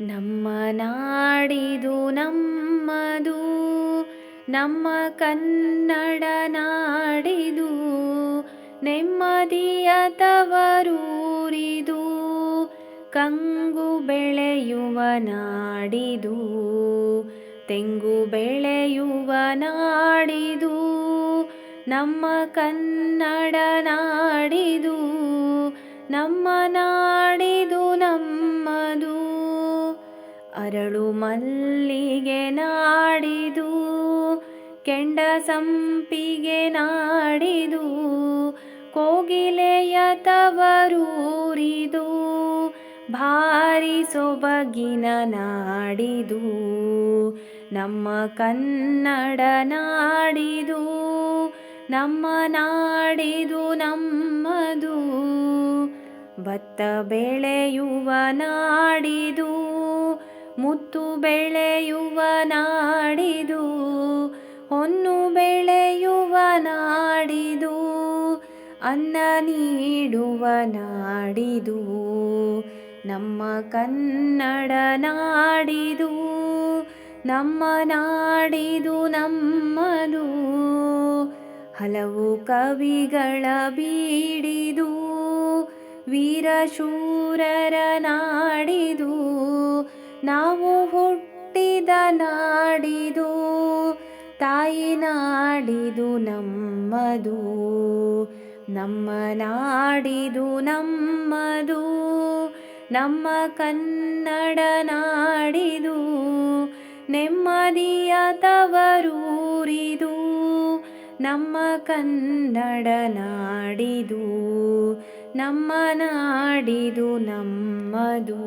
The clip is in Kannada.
ನಮ್ಮ ನಾಡಿದು ನಮ್ಮದು, ನಮ್ಮ ಕನ್ನಡ ನಾಡಿದು, ನೆಮ್ಮದಿಯ ತವರೂರಿದು, ಕಂಗು ಬೆಳೆಯುವ ನಾಡಿದು, ತೆಂಗು ಬೆಳೆಯುವ ನಾಡಿದು, ನಮ್ಮ ಕನ್ನಡ ನಾಡಿದು, ನಮ್ಮ ನಾಡಿದು ಅರಳು ಮಲ್ಲಿಗೆ ನಾಡಿದು, ಕೆಂಡ ಸಂಪಿಗೆ ನಾಡಿದು, ಕೋಗಿಲೆಯ ತವರೂರಿದು ಭಾರಿ ಸೊಬಗಿನ ನಾಡಿದು, ನಮ್ಮ ಕನ್ನಡ ನಾಡಿದು, ನಮ್ಮ ನಾಡಿದು ನಮ್ಮದು ಭತ್ತ ಬೆಳೆಯುವ ನಾಡಿದು ಮುತ್ತು ಬೆಳೆಯುವ ನಾಡಿದು, ಹೊನ್ನು ಬೆಳೆಯುವ ನಾಡಿದು, ಅನ್ನ ನೀಡುವ ನಾಡಿದು, ನಮ್ಮ ಕನ್ನಡ ನಾಡಿದು, ನಮ್ಮ ನಾಡಿದು ನಮ್ಮದು, ಹಲವು ಕವಿಗಳ ಬೀಡಿದು, ವೀರಶೂರರ ನಾಡಿದು ನಾವು ಹುಟ್ಟಿದ ನಾಡಿದು, ತಾಯಿ ನಾಡಿದು ನಮ್ಮದು. ನಮ್ಮ ನಾಡಿದು ನಮ್ಮದು, ನಮ್ಮ ಕನ್ನಡ ನಾಡಿದು, ನೆಮ್ಮದಿಯ ತವರೂರಿದು. ನಮ್ಮ ಕನ್ನಡ ನಾಡಿದು, ನಮ್ಮ ನಾಡಿದು ನಮ್ಮದು.